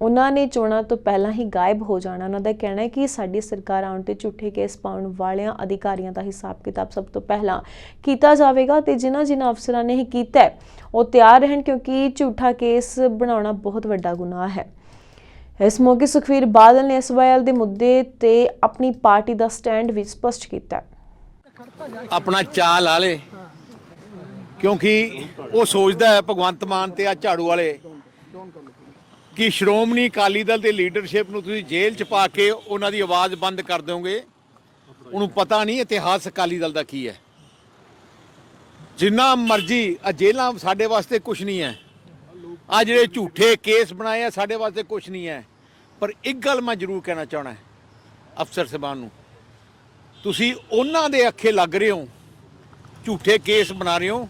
ਉਹਨਾਂ ਨੇ ਚੋਣਾਂ ਤੋਂ ਪਹਿਲਾਂ ਹੀ ਗਾਇਬ ਹੋ ਜਾਣਾ। ਉਹਨਾਂ ਦਾ ਕਹਿਣਾ ਹੈ ਕਿ ਸਾਡੀ ਸਰਕਾਰ ਆਉਣ ਤੇ ਝੂਠੇ ਕੇਸ ਪਾਉਣ ਵਾਲਿਆਂ ਅਧਿਕਾਰੀਆਂ ਦਾ ਹਿਸਾਬ ਕਿਤਾਬ ਸਭ ਤੋਂ ਪਹਿਲਾਂ ਕੀਤਾ ਜਾਵੇਗਾ ਤੇ ਜਿਨ੍ਹਾਂ ਜਿਨ੍ਹਾਂ ਅਫਸਰਾਂ ਨੇ ਇਹ ਕੀਤਾ ਉਹ ਤਿਆਰ ਰਹਿਣ ਕਿਉਂਕਿ ਝੂਠਾ ਕੇਸ ਬਣਾਉਣਾ ਬਹੁਤ ਵੱਡਾ ਗੁਨਾਹ ਹੈ। ਇਸ ਮੌਕੇ ਸੁਖਵੀਰ ਬਾਦਲ ਨੇ ਐਸਵਾਈਐਲ ਦੇ ਮੁੱਦੇ ਤੇ ਆਪਣੀ ਪਾਰਟੀ ਦਾ ਸਟੈਂਡ ਵੀ ਸਪਸ਼ਟ ਕੀਤਾ। ਆਪਣਾ ਚਾਲ ਲਾ ਲੇ। ਕਿਉਂਕਿ ਉਹ ਸੋਚਦਾ ਹੈ ਭਗਵੰਤ ਮਾਨ ਤੇ ਆ ਝਾੜੂ ਵਾਲੇ ਕਿ ਸ਼੍ਰੋਮਣੀ ਅਕਾਲੀ ਦਲ ਦੇ ਲੀਡਰਸ਼ਿਪ ਨੂੰ ਤੁਸੀਂ ਜੇਲ੍ਹ 'ਚ ਪਾ ਕੇ ਉਹਨਾਂ ਦੀ ਆਵਾਜ਼ ਬੰਦ ਕਰ ਦਿਓਗੇ। ਉਹਨੂੰ ਪਤਾ ਨਹੀਂ ਇਤਿਹਾਸ ਅਕਾਲੀ ਦਲ ਦਾ ਕੀ ਹੈ। ਜਿੰਨਾ ਮਰਜ਼ੀ ਆ ਜੇਲ੍ਹਾਂ ਸਾਡੇ ਵਾਸਤੇ ਕੁਝ ਨਹੀਂ ਹੈ। ਆ ਜਿਹੜੇ ਝੂਠੇ ਕੇਸ ਬਣਾਏ ਆ ਸਾਡੇ ਵਾਸਤੇ ਕੁਝ ਨਹੀਂ ਹੈ। ਪਰ ਇੱਕ ਗੱਲ ਮੈਂ ਜ਼ਰੂਰ ਕਹਿਣਾ ਚਾਹਣਾ ਅਫਸਰ ਸਾਹਿਬਾਨ ਨੂੰ। ਤੁਸੀਂ ਉਹਨਾਂ ਦੇ ਅੱਖੇ ਲੱਗ ਰਹੇ ਹੋ ਝੂਠੇ ਕੇਸ ਬਣਾ ਰਹੇ ਹੋ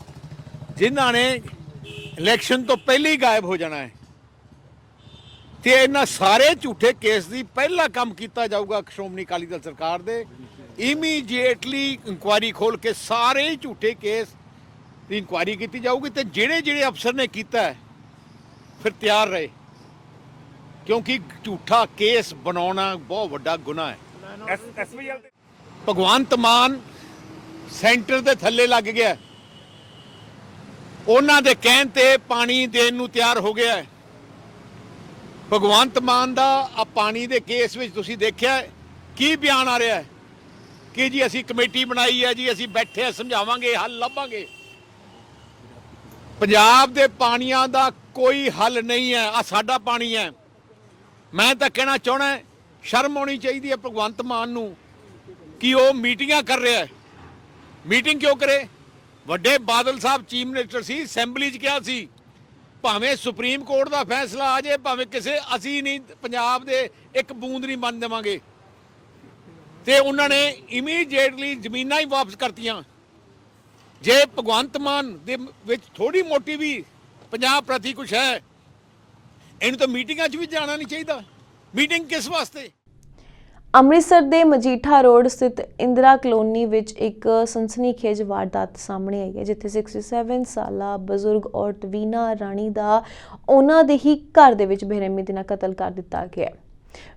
ਜਿਨ੍ਹਾਂ ਨੇ ਇਲੈਕਸ਼ਨ ਤੋਂ ਪਹਿਲਾਂ ਹੀ ਗਾਇਬ ਹੋ ਜਾਣਾ ਹੈ। ਤੇ ਇਹਨਾਂ ਸਾਰੇ ਝੂਠੇ ਕੇਸ ਦੀ ਪਹਿਲਾ ਕੰਮ ਕੀਤਾ ਜਾਊਗਾ ਸ਼੍ਰੋਮਣੀ ਅਕਾਲੀ ਦਲ ਸਰਕਾਰ ਦੇ। ਇਮੀਡੀਏਟਲੀ ਇਨਕੁਆਇਰੀ ਖੋਲ ਕੇ ਸਾਰੇ ਹੀ ਝੂਠੇ ਕੇਸ ਦੀ ਇਨਕੁਆਇਰੀ ਕੀਤੀ ਜਾਊਗੀ ਤੇ ਜਿਹੜੇ ਜਿਹੜੇ ਅਫਸਰ ਨੇ ਕੀਤਾ ਹੈ, ਫਿਰ ਤਿਆਰ ਰਹੇ ਕਿਉਂਕਿ ਝੂਠਾ ਕੇਸ ਬਣਾਉਣਾ ਬਹੁਤ ਵੱਡਾ ਗੁਨਾਹ ਹੈ ਭਗਵੰਤ ਮਾਨ ਸੈਂਟਰ ਦੇ ਥੱਲੇ ਲੱਗ ਗਿਆ। ਉਹਨਾਂ ਦੇ ਕਹਿਣ ਤੇ ਪਾਣੀ ਦੇਣ ਨੂੰ ਤਿਆਰ ਹੋ ਗਿਆ। ਭਗਵੰਤ ਮਾਨ ਦਾ ਆ ਪਾਣੀ ਦੇ ਕੇਸ ਵਿੱਚ ਤੁਸੀਂ ਦੇਖਿਆ ਕੀ ਬਿਆਨ ਆ ਰਿਹਾ ਹੈ ਕਿ ਜੀ ਅਸੀਂ ਕਮੇਟੀ ਬਣਾਈ ਹੈ ਜੀ ਅਸੀਂ ਬੈਠੇ ਸਮਝਾਵਾਂਗੇ ਹੱਲ ਲੱਭਾਂਗੇ ਪੰਜਾਬ ਦੇ ਪਾਣੀਆਂ ਦਾ ਕੋਈ ਹੱਲ ਨਹੀਂ ਹੈ ਆ ਸਾਡਾ ਪਾਣੀ ਹੈ। ਮੈਂ ਤਾਂ ਕਹਿਣਾ ਚਾਹਣਾ ਸ਼ਰਮ ਆਉਣੀ ਚਾਹੀਦੀ ਹੈ ਭਗਵੰਤ ਮਾਨ ਨੂੰ ਕਿ ਉਹ ਮੀਟਿੰਗਾਂ ਕਰ ਰਿਹਾ ਹੈ। ਮੀਟਿੰਗ ਕਿਉਂ ਕਰੇ? ਵੱਡੇ ਬਾਦਲ ਸਾਹਿਬ ਚੀਫ ਮਿਨਿਸਟਰ ਸੀ, ਅਸੈਂਬਲੀ 'ਚ ਕਿਹਾ ਸੀ, ਭਾਵੇਂ ਸੁਪਰੀਮ ਕੋਰਟ ਦਾ ਫੈਸਲਾ ਆ ਜਾਏ, ਭਾਵੇਂ ਕਿਸੇ ਅਸੀਂ ਨਹੀਂ, ਪੰਜਾਬ ਦੇ ਇੱਕ ਬੂੰਦ ਨਹੀਂ ਮੰਨ ਦੇਵਾਂਗੇ। ਤੇ ਉਹਨਾਂ ਨੇ ਇਮੀਡੀਏਟਲੀ ਜ਼ਮੀਨਾਂ ਹੀ ਵਾਪਸ ਕਰਤੀਆਂ। ਜੇ ਭਗਵੰਤ ਮਾਨ ਦੇ ਵਿੱਚ ਥੋੜੀ ਮੋਟੀ ਵੀ ਪੰਜਾਬ ਪ੍ਰਤੀ ਕੁਛ ਹੈ। ਇਹਨੂੰ ਤਾਂ ਮੀਟਿੰਗਾਂ 'ਚ ਵੀ ਜਾਣਾ ਨਹੀਂ ਚਾਹੀਦਾ। ਮੀਟਿੰਗ ਕਿਸ ਵਾਸਤੇ? ਅੰਮ੍ਰਿਤਸਰ ਦੇ ਮਜੀਠਾ ਰੋਡ ਸਥਿਤ ਇੰਦਰਾ ਕਲੋਨੀ ਵਿੱਚ ਇੱਕ ਸਨਸਨੀਖੇਜ ਵਾਰਦਾਤ ਸਾਹਮਣੇ ਆਈ ਹੈ, ਜਿੱਥੇ 67 ਸਾਲਾ ਬਜ਼ੁਰਗ ਔਰਤ ਵੀਨਾ ਰਾਣੀ ਦਾ ਉਹਨਾਂ ਦੇ ਹੀ ਘਰ ਦੇ ਵਿੱਚ ਬੇਰਹਿਮੀ ਦੇ ਨਾਲ ਕਤਲ ਕਰ ਦਿੱਤਾ ਗਿਆ। ਹੈ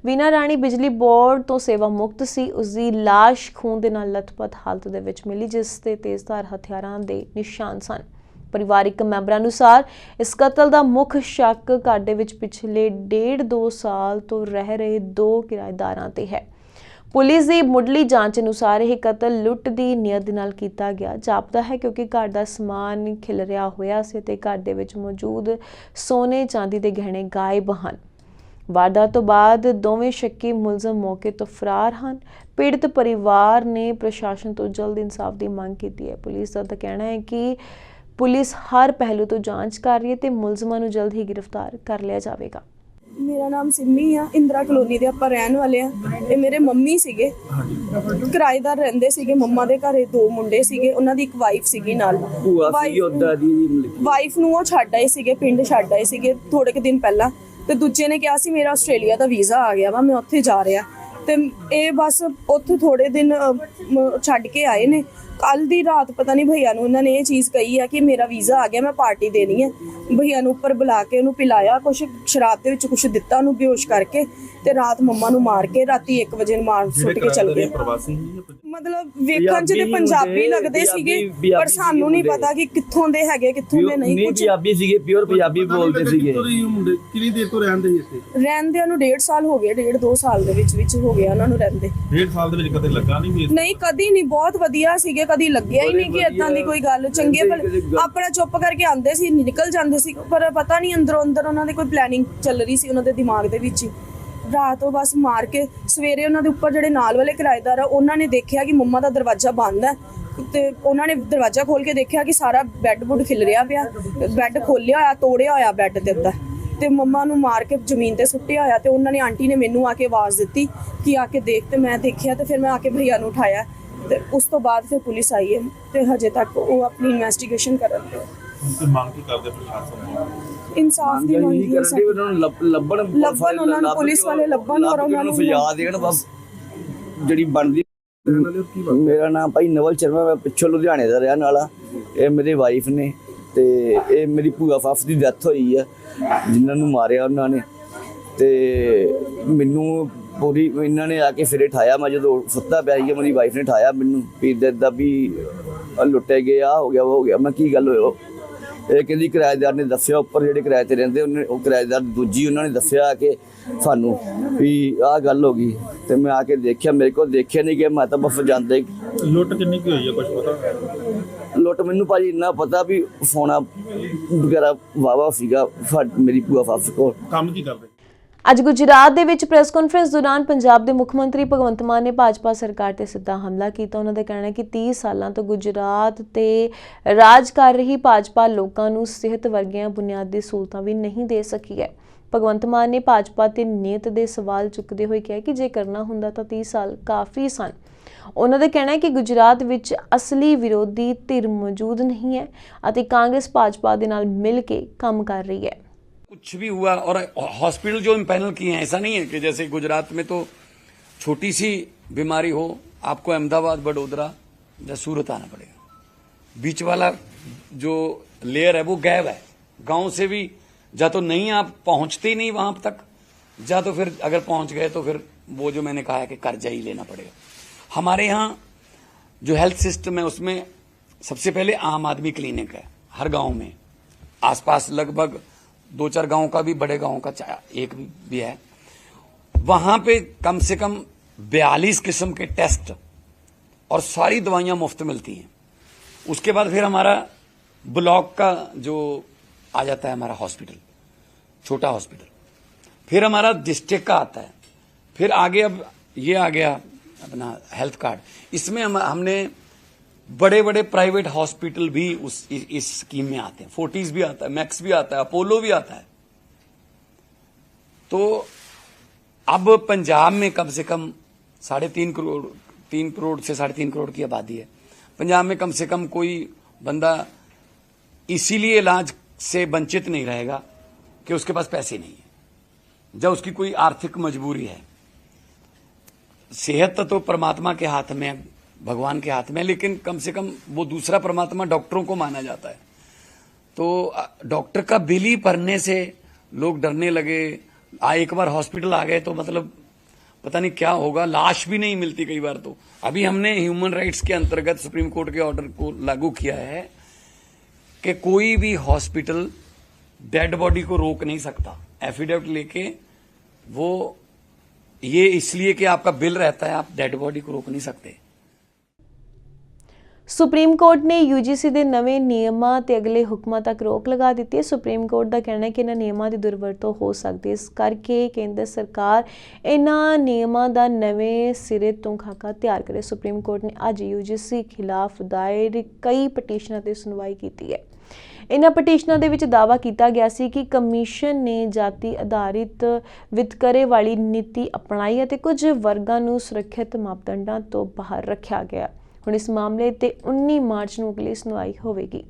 ਵੀਨਾ ਰਾਣੀ ਬਿਜਲੀ ਬੋਰਡ ਤੋਂ ਸੇਵਾ ਮੁਕਤ ਸੀ। ਉਸ ਦੀ ਲਾਸ਼ ਖੂਨ ਦੇ ਨਾਲ ਲਥਪਥ ਹਾਲਤ ਦੇ ਵਿੱਚ ਮਿਲੀ, ਜਿਸ ਤੇ ਤੇਜ਼ਧਾਰ ਹਥਿਆਰਾਂ ਦੇ ਨਿਸ਼ਾਨ ਸਨ। ਪਰਿਵਾਰਿਕ ਮੈਂਬਰਾਂ ਅਨੁਸਾਰ ਇਸ ਕਤਲ ਦਾ ਮੁੱਖ ਸ਼ੱਕ ਘਰ ਦੇ ਵਿੱਚ ਪਿਛਲੇ ਡੇਢ ਦੋ ਸਾਲ ਤੋਂ ਰਹਿ ਰਹੇ ਦੋ ਕਿਰਾਏਦਾਰਾਂ ਤੇ ਹੈ। ਪੁਲਿਸ ਦੀ ਮੁੱਢਲੀ ਜਾਂਚ ਅਨੁਸਾਰ ਇਹ ਕਤਲ ਲੁੱਟ ਦੀ ਨੀਅਤ ਦੇ ਨਾਲ ਕੀਤਾ ਗਿਆ। ਜਾਪਦਾ ਹੈ ਕਿਉਂਕਿ ਘਰ ਦਾ ਸਮਾਨ ਖਿਲਰਿਆ ਹੋਇਆ ਸੀ ਤੇ ਘਰ ਦੇ ਵਿੱਚ ਮੌਜੂਦ ਸੋਨੇ ਚਾਂਦੀ ਦੇ ਗਹਿਣੇ ਗਾਇਬ ਹਨ। ਵਾਰਦਾਤ ਤੋਂ ਬਾਅਦ ਦੋਵੇਂ ਸ਼ੱਕੀ ਮੁਲਜ਼ਮ ਮੌਕੇ ਤੋਂ ਫਰਾਰ ਹਨ। ਪੀੜਤ ਪਰਿਵਾਰ ਨੇ ਪ੍ਰਸ਼ਾਸਨ ਤੋਂ ਜਲਦ ਇਨਸਾਫ ਦੀ ਮੰਗ ਕੀਤੀ ਹੈ। ਪੁਲਿਸ ਦਾ ਕਹਿਣਾ ਹੈ ਕਿ ਪੁਲਿਸ ਹਰ ਪਹਿਲੂ ਤੋਂ ਜਾਂਚ ਕਰ ਰਹੀ ਹੈ ਤੇ ਮੁਲਜ਼ਮਾਂ ਨੂੰ ਜਲਦ ਹੀ ਗ੍ਰਿਫਤਾਰ ਕਰ ਲਿਆ ਜਾਵੇਗਾ। ਮੇਰਾ ਨਾਮ ਸਿੰਮੀ ਆ ਇੰਦਰਾ ਕਲੋਨੀ ਦੇ ਆਪਾਂ ਰਹਿਣ ਵਾਲੇ ਆ। ਇਹ ਮੇਰੇ ਮੰਮੀ ਸੀਗੇ। ਕਿਰਾਏਦਾਰ ਰਹਿੰਦੇ ਸੀਗੇ ਮੰਮਾ ਦੇ ਘਰੇ ਦੋ ਮੁੰਡੇ ਸੀਗੇ ਉਹਨਾਂ ਦੀ ਇੱਕ ਵਾਈਫ ਸੀਗੀ ਨਾਲ। ਭੂਆ ਸੀ ਉਹਦਾ ਦੀ ਵਾਈਫ ਨੂੰ ਉਹ ਛੱਡ ਆਏ ਸੀਗੇ ਪਿੰਡ ਛੱਡ ਆਏ ਸੀਗੇ ਥੋੜੇ ਕੁ ਦਿਨ ਪਹਿਲਾਂ। ਤੇ ਦੂਜੇ ਨੇ ਕਿਹਾ ਸੀ ਮੇਰਾ ਆਸਟ੍ਰੇਲੀਆ ਦਾ ਵੀਜ਼ਾ ਆ ਗਿਆ ਵਾ ਮੈਂ ਉੱਥੇ ਜਾ ਰਿਹਾ। ਤੇ ਇਹ ਬਸ ਉੱਥੇ ਥੋੜੇ ਦਿਨ ਛੱਡ ਕੇ ਆਏ ਨੇ। ਕੱਲ ਦੀ ਰਾਤ ਪਤਾ ਨਹੀਂ ਭਈਆ ਨੂੰ ਉਹਨਾਂ ਨੇ ਇਹ ਚੀਜ਼ ਕਹੀ ਆ ਕਿ ਮੇਰਾ ਵੀਜ਼ਾ ਆ ਗਿਆ ਮੈਂ ਪਾਰਟੀ ਦੇਣੀ ਹੈ ਭਈਆ ਨੂੰ ਉੱਪਰ ਬੁਲਾ ਕੇ ਉਹਨੂੰ ਪਿਲਾਇਆ ਕੁਛ ਸ਼ਰਾਬ ਦੇ ਵਿੱਚ ਕੁਛ ਦਿੱਤਾ ਉਹਨੂੰ ਬੇਹੋਸ਼ ਕਰਕੇ ਤੇ ਰਾਤ ਮੰਮਾ ਨੂੰ ਮਾਰ ਕੇ ਰਾਤੀ 1 ਵਜੇ ਮਾਰ ਸੁੱਟ ਕੇ ਚਲ ਗਏ। ਮਤਲਬ ਵੇਖਣ ਚ ਤੇ ਪੰਜਾਬੀ ਲੱਗਦੇ ਸੀਗੇ ਪਰ ਸਾਨੂੰ ਨਹੀਂ ਪਤਾ ਕਿ ਕਿੱਥੋਂ ਦੇ ਹੈਗੇ ਕਿੱਥੋਂ ਦੇ ਨਹੀਂ ਨਹੀਂ ਕੁਝ ਪੰਜਾਬੀ ਸੀਗੇ ਪਿਓਰ ਪੰਜਾਬੀ ਬੋਲਦੇ ਸੀਗੇ। ਕਿੰਨੀ ਦੇਰ ਤੋਂ ਰਹਿੰਦੇ ਸੀ ਇੱਥੇ? ਰਹਿੰਦਿਆਂ ਨੂੰ 1.5 ਸਾਲ ਹੋ ਗਏ 1.5 2 ਸਾਲ ਦੇ ਵਿੱਚ ਵਿੱਚ ਹੋ ਗਿਆ ਉਹਨਾਂ ਨੂੰ ਰਹਿੰਦੇ। ਡੇਢ ਸਾਲ ਦੇ ਵਿੱਚ ਕਦੇ ਲੱਗਾ ਨਹੀਂ ਵੀ ਨਹੀਂ ਕਦੀ ਨਹੀਂ ਬਹੁਤ ਵਧੀਆ ਸੀਗੇ ਕਦੀ ਲੱਗਿਆ ਹੀ ਨਹੀਂ ਕਿ ਇਦਾਂ ਦੀ ਕੋਈ ਗੱਲ ਚੰਗੇ ਭਲੇ ਆਪਣਾ ਚੁੱਪ ਕਰਕੇ ਆਂਦੇ ਸੀ ਨਿਕਲ ਜਾਂਦੇ ਸੀ ਪਰ ਪਤਾ ਨਹੀਂ ਅੰਦਰੋਂ ਅੰਦਰ ਉਹਨਾਂ ਦੀ ਕੋਈ ਪਲੈਨਿੰਗ ਚੱਲ ਰਹੀ ਸੀ ਉਹਨਾਂ ਦੇ ਦਿਮਾਗ ਦੇ ਵਿੱਚ ਹੀ। ਰਾਤ ਉਹ ਬਸ ਮਾਰ ਕੇ ਸਵੇਰੇ ਉਹਨਾਂ ਦੇ ਉੱਪਰ ਜਿਹੜੇ ਨਾਲ ਵਾਲੇ ਕਿਰਾਏਦਾਰ ਆ, ਉਹਨਾਂ ਨੇ ਦੇਖਿਆ ਕਿ ਮੰਮਾ ਦਾ ਦਰਵਾਜ਼ਾ ਬੰਦ ਹੈ। ਤੇ ਉਹਨਾਂ ਨੇ ਦਰਵਾਜ਼ਾ ਖੋਲ ਕੇ ਦੇਖਿਆ ਕਿ ਸਾਰਾ ਬੈੱਡ ਬੁੱਡ ਖਿਲ ਰਿਹਾ ਪਿਆ, ਬੈੱਡ ਖੋਲਿਆ ਹੋਇਆ, ਤੋੜਿਆ ਹੋਇਆ ਬੈੱਡ ਦੇ ਉੱਤੇ। ਤੇ ਮੰਮਾ ਨੂੰ ਮਾਰ ਕੇ ਜ਼ਮੀਨ ਤੇ ਸੁੱਟਿਆ ਹੋਇਆ ਤੇ ਉਹਨਾਂ ਨੇ ਆਂਟੀ ਨੇ ਮੈਨੂੰ ਆ ਕੇ ਆਵਾਜ਼ ਦਿੱਤੀ ਕਿ ਆ ਕੇ ਦੇਖ ਤੇ ਮੈਂ ਦੇਖਿਆ ਤੇ ਫਿਰ ਮੈਂ ਆ ਕੇ ਭਈਆ ਨੂੰ ਉਠਾਇਆ। ਤੇ ਉਸ ਤੋਂ ਬਾਅਦ ਫਿਰ ਪੁਲਿਸ ਆਈ ਹੈ ਤੇ ਹਜੇ ਤੱਕ ਉਹ ਆਪਣੀ ਇਨਵੈਸਟੀਗੇਸ਼ਨ ਕਰਨ ਦੇ ਤੇ ਮੰਗ ਕੀ ਕਰਦੇ ਪ੍ਰਸ਼ਾਸਨ ਤੋਂ? ਇਨਸਾਫ ਦੀ ਮੰਗ ਨਹੀਂ ਹੈ ਕਰਦੇ ਸਾਡੀ। ਉਹਨਾਂ ਨੂੰ ਲੱਭ- ਲੱਭਣ ਲੱਭਣ ਉਹਨਾਂ ਨੂੰ, ਪੁਲਿਸ ਵਾਲੇ ਲੱਭਣ ਔਰ ਉਹਨਾਂ ਨੂੰ- ਫਜਾ ਦੇਣ ਬਸ। ਜਿਹੜੀ ਬਣਦੀ ਮੇਰਾ ਨਾਮ ਭਾਈ ਨਵਲ ਸ਼ਰਮਾ ਮੈਂ ਪਿੱਛੋਂ ਲੁਧਿਆਣੇ ਦਾ ਰਹਿਣ ਵਾਲਾ। ਇਹ ਮੇਰੀ ਵਾਈਫ ਨੇ ਤੇ ਇਹ ਮੇਰੀ ਭੂਆ ਫੱਫ ਦੀ ਡੈਥ ਹੋਈ ਹੈ ਜਿਨ੍ਹਾਂ ਨੂੰ ਮਾਰਿਆ ਉਹਨਾਂ ਨੇ। ਤੇ ਮੈਨੂੰ ਪੂਰੀ ਇਹਨਾਂ ਨੇ ਆ ਕੇ ਫਿਰੇ ਠਾਇਆ ਮੈਂ ਜਦੋਂ ਸੁੱਤਾ ਪਿਆ ਸੀ ਮੇਰੀ ਵਾਈਫ ਨੇ ਠਾਇਆ ਮੈਨੂੰ ਵੀ ਦਾ ਵੀ ਆਹ ਲੁੱਟੇ ਗਏ ਆ ਹੋ ਗਿਆ ਉਹ ਹੋ ਗਿਆ। ਮੈਂ ਕੀ ਗੱਲ ਹੋਇਆ ਇਹ ਕਹਿੰਦੀ ਕਿਰਾਏਦਾਰ ਨੇ ਦੱਸਿਆ ਉੱਪਰ ਜਿਹੜੇ ਕਿਰਾਏ ਤੇ ਰਹਿੰਦੇ ਉਹਨੇ ਉਹ ਕਿਰਾਏਦਾਰ ਦੂਜੀ ਉਹਨਾਂ ਨੇ ਦੱਸਿਆ ਕਿ ਸਾਨੂੰ ਵੀ ਆਹ ਗੱਲ ਹੋ ਗਈ। ਤੇ ਮੈਂ ਆ ਕੇ ਦੇਖਿਆ ਮੇਰੇ ਕੋਲ ਦੇਖਿਆ ਨਹੀਂ ਕਿ ਮੈਂ ਤਾਂ ਬਸ ਜਾਂਦੇ ਲੁੱਟ ਕਿੰਨੀ ਕੀ ਹੋਈ ਹੈ ਕੁਝ ਪਤਾ? ਲੁੱਟ ਮੈਨੂੰ ਭਾਜੀ ਇੰਨਾ ਪਤਾ ਵੀ ਸੋਨਾ ਵਗੈਰਾ ਵਾਵਾ ਸੀਗਾ ਮੇਰੀ ਭੂਆ ਫਾਫ ਕੋਲ। ਕੰਮ ਕੀ ਕਰਦੇ? ਅੱਜ ਗੁਜਰਾਤ ਦੇ ਵਿੱਚ ਪ੍ਰੈਸ ਕਾਨਫਰੰਸ ਦੌਰਾਨ ਪੰਜਾਬ ਦੇ ਮੁੱਖ ਮੰਤਰੀ ਭਗਵੰਤ ਮਾਨ ਨੇ ਭਾਜਪਾ ਸਰਕਾਰ ਤੇ ਸਿੱਧਾ ਹਮਲਾ ਕੀਤਾ। ਉਹਨਾਂ ਦਾ ਕਹਿਣਾ ਹੈ ਕਿ 30 ਸਾਲਾਂ ਤੋਂ ਗੁਜਰਾਤ ਤੇ ਰਾਜ ਕਰ ਰਹੀ ਭਾਜਪਾ ਲੋਕਾਂ ਨੂੰ ਸਿਹਤ ਵਰਗੀਆਂ ਬੁਨਿਆਦੀ ਸਹੂਲਤਾਂ ਵੀ ਨਹੀਂ ਦੇ ਸਕੀ ਹੈ। ਭਗਵੰਤ ਮਾਨ ਨੇ ਭਾਜਪਾ ਤੇ ਨੀਅਤ ਦੇ ਸਵਾਲ ਚੁੱਕਦੇ ਹੋਏ ਕਿਹਾ ਕਿ ਜੇ ਕਰਨਾ ਹੁੰਦਾ ਤਾਂ 30 ਸਾਲ ਕਾਫੀ ਸਨ। ਉਹਨਾਂ ਦਾ ਕਹਿਣਾ ਹੈ ਕਿ ਗੁਜਰਾਤ ਵਿੱਚ ਅਸਲੀ ਵਿਰੋਧੀ ਧਿਰ ਮੌਜੂਦ ਨਹੀਂ ਹੈ ਅਤੇ ਕਾਂਗਰਸ ਭਾਜਪਾ ਦੇ ਨਾਲ ਮਿਲ ਕੇ ਕੰਮ ਕਰ ਰਹੀ ਹੈ। कुछ भी हुआ और हॉस्पिटल जो इम्पैनल किए हैं, ऐसा नहीं है कि जैसे गुजरात में तो छोटी सी बीमारी हो, आपको अहमदाबाद, बड़ोदरा या सूरत आना पड़ेगा। बीच वाला जो लेयर है, वो गैप है। गाँव से भी या तो नहीं आप पहुँचते ही नहीं वहाँ तक, या तो फिर अगर पहुँच गए तो फिर वो जो मैंने कहा है कि कर्जा ही लेना पड़ेगा। हमारे यहाँ जो हेल्थ सिस्टम है, उसमें सबसे पहले आम आदमी क्लिनिक है, हर गाँव में। आसपास लगभग दो चार गाँव का भी बड़े गाँव का एक भी, भी है। वहाँ पे कम से कम बयालीस किस्म के टेस्ट और सारी दवाइयाँ मुफ़्त मिलती हैं। उसके बाद फिर हमारा ब्लॉक का जो आ जाता है हमारा हॉस्पिटल छोटा हॉस्पिटल। फिर हमारा डिस्ट्रिक्ट का आता है। फिर आगे अब ये आ गया अपना हेल्थ कार्ड। इसमें हम हमने बड़े बड़े प्राइवेट हॉस्पिटल भी उस इस, स्कीम में आते हैं। फोर्टिस भी आता है मैक्स भी आता है अपोलो भी आता है। तो अब पंजाब में कम से कम साढ़े तीन करोड़ तीन करोड़ से साढ़े तीन करोड़ की आबादी है। पंजाब में कम से कम कोई बंदा इसीलिए इलाज से वंचित नहीं रहेगा कि उसके पास पैसे नहीं है। जब उसकी कोई आर्थिक मजबूरी है। सेहत तो परमात्मा के हाथ में है भगवान के हाथ में, लेकिन कम से कम वो दूसरा परमात्मा डॉक्टरों को माना जाता है। तो डॉक्टर का बिल ही भरने से लोग डरने लगे, आ, एक बार हॉस्पिटल आ गए तो मतलब पता नहीं क्या होगा, लाश भी नहीं मिलती कई बार तो। अभी हमने ह्यूमन राइट्स के अंतर्गत सुप्रीम कोर्ट के ऑर्डर को लागू किया है कि कोई भी हॉस्पिटल डेड बॉडी को रोक नहीं सकता। एफिडेविट लेके वो, ये इसलिए कि आपका बिल रहता है, आप डेड बॉडी को रोक नहीं सकते। ਸੁਪਰੀਮ ਕੋਰਟ ਨੇ UGC ਦੇ ਨਵੇਂ ਨਿਯਮਾਂ ਤੇ ਅਗਲੇ ਹੁਕਮਾਂ ਤੱਕ ਰੋਕ ਲਗਾ ਦਿੱਤੀ ਹੈ। ਸੁਪਰੀਮ ਕੋਰਟ ਦਾ ਕਹਿਣਾ ਹੈ ਕਿ ਇਹਨਾਂ ਨਿਯਮਾਂ ਦੀ ਦੁਰਵਰਤੋਂ ਹੋ ਸਕਦੀ ਹੈ। ਇਸ ਕਰਕੇ ਕੇਂਦਰ ਸਰਕਾਰ ਇਹਨਾਂ ਨਿਯਮਾਂ ਦਾ ਨਵੇਂ ਸਿਰੇ ਤੋਂ ਖਾਕਾ ਤਿਆਰ ਕਰੇ। ਸੁਪਰੀਮ ਕੋਰਟ ਨੇ ਅੱਜ UGC ਖਿਲਾਫ ਦਾਇਰ ਕਈ ਪਟੀਸ਼ਨਾਂ ਤੇ ਸੁਣਵਾਈ ਕੀਤੀ ਹੈ। ਇਹਨਾਂ ਪਟੀਸ਼ਨਾਂ ਦੇ ਵਿੱਚ ਦਾਅਵਾ ਕੀਤਾ ਗਿਆ ਸੀ ਕਿ ਕਮਿਸ਼ਨ ਨੇ ਜਾਤੀ ਆਧਾਰਿਤ ਵਿਤਕਰੇ ਵਾਲੀ ਨੀਤੀ ਅਪਣਾਈ ਅਤੇ ਕੁਝ ਵਰਗਾਂ ਨੂੰ ਸੁਰੱਖਿਅਤ ਮਾਪਦੰਡਾਂ ਤੋਂ ਬਾਹਰ ਰੱਖਿਆ ਗਿਆ ਹੁਣ ਇਸ ਮਾਮਲੇ ਤੇ 19 ਮਾਰਚ ਨੂੰ ਅਗਲੀ ਸੁਣਵਾਈ ਹੋਵੇਗੀ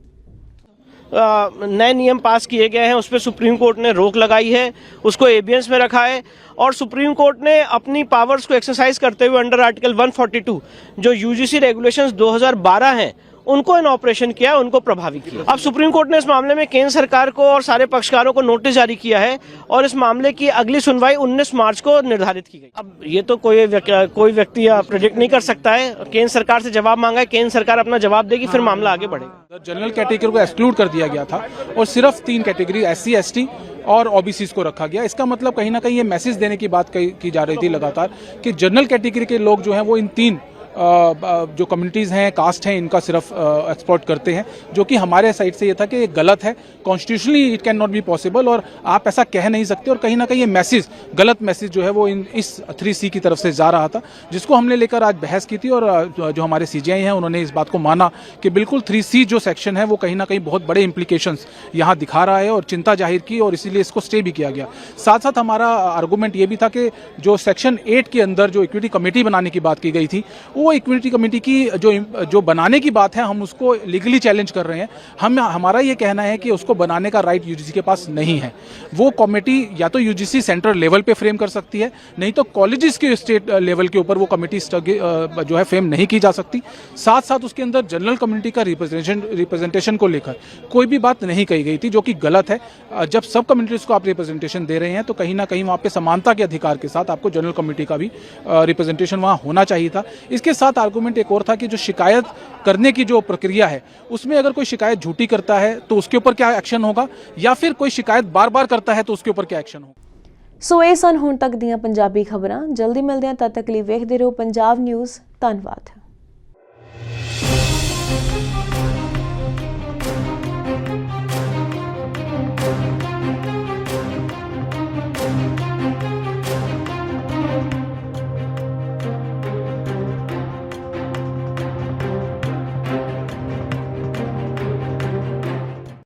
अ, नए नियम पास किए गए हैं उस पर सुप्रीम कोर्ट ने रोक लगाई है उसको एबियंस में रखा है और सुप्रीम कोर्ट ने अपनी पावर्स को एक्सरसाइज करते हुए अंडर आर्टिकल 142 जो यूजीसी रेगुलेशंस 2012 हैं उनको इन ऑपरेशन किया, उनको प्रभावी किया। अब सुप्रीम कोर्ट ने इस मामले में केंद्र सरकार को और सारे पक्षकारों को नोटिस जारी किया है और इस मामले की अगली सुनवाई 19 मार्च को निर्धारित की गई। अब ये तो कोई कोई व्यक्ति प्रोजेक्ट नहीं कर सकता है। केंद्र सरकार से जवाब मांगा है, केंद्र सरकार अपना जवाब देगी, फिर मामला आगे बढ़ेगा। जनरल कैटेगरी को एक्सक्लूड कर दिया गया था और सिर्फ़ तीन कैटेगरी एस सी और ओबीसी को रखा गया। इसका मतलब कहीं ना कहीं ये मैसेज देने की बात की जा रही थी लगातार कि जनरल कैटेगरी के लोग जो हैं, वो इन तीन जो कम्युनिटीज़ हैं कास्ट हैं, इनका सिर्फ़ एक्सपोर्ट करते हैं, जो कि हमारे साइड से ये था कि ये गलत है। Constitutionally it can not be possible और आप ऐसा कह नहीं सकते और कहीं ना कहीं ये मैसेज गलत मैसेज जो है वो इन, इस थ्री सी की तरफ़ से जा रहा था, जिसको हमने लेकर आज बहस की थी और जो हमारे सीजीआई हैं, उन्होंने इस बात को माना कि बिल्कुल थ्री सी जो सेक्शन है वो कहीं ना कहीं बहुत बड़े इम्प्लीकेशंस यहाँ दिखा रहा है और चिंता ज़ाहिर की और इसीलिए इसको स्टे भी किया गया। साथ साथ हमारा आर्गूमेंट ये भी था कि जो सेक्शन एट के अंदर जो इक्विटी कमेटी बनाने की बात की गई थी, वो इक्विटी कमेटी की जो जो बनाने की बात है, हम उसको लीगली चैलेंज कर रहे हैं। हम, हमारा ये कहना है कि उसको बनाने का राइट यूजीसी के पास नहीं है। वो कमेटी या तो यूजीसी सेंट्रल लेवल पे फ्रेम कर सकती है, नहीं तो कॉलेजेस के स्टेट लेवल के ऊपर वो कमेटी जो है फ्रेम नहीं की जा सकती। साथ साथ उसके अंदर जनरल कम्युनिटी का रिप्रेजेंटेशन रिप्रेजेंटेशन को लेकर कोई भी बात नहीं कही गई थी, जो कि गलत है। जब सब कम्युनिटीज को आप रिप्रेजेंटेशन दे रहे हैं तो कहीं ना कहीं वहाँ पे समानता के अधिकार के साथ आपको जनरल कम्युनिटी का भी रिप्रेजेंटेशन वहाँ होना चाहिए था। इसके साथ आर्गूमेंट एक और था कि जो शिकायत करने की जो प्रक्रिया है उसमें अगर कोई शिकायत झूठी करता है तो उसके ऊपर क्या एक्शन होगा या फिर कोई शिकायत बार बार करता है तो उसके ऊपर क्या एक्शन होगा ਸੋ ਇਹ ਸਨ ਹੁਣ ਤੱਕ ਦੀਆਂ ਪੰਜਾਬੀ ਖਬਰਾਂ ਜਲਦੀ ਮਿਲਦੇ ਹਾਂ ਤਦ ਤੱਕ ਲਈ ਵੇਖਦੇ ਰਹੋ ਪੰਜਾਬ ਨਿਊਜ਼ ਧੰਨਵਾਦ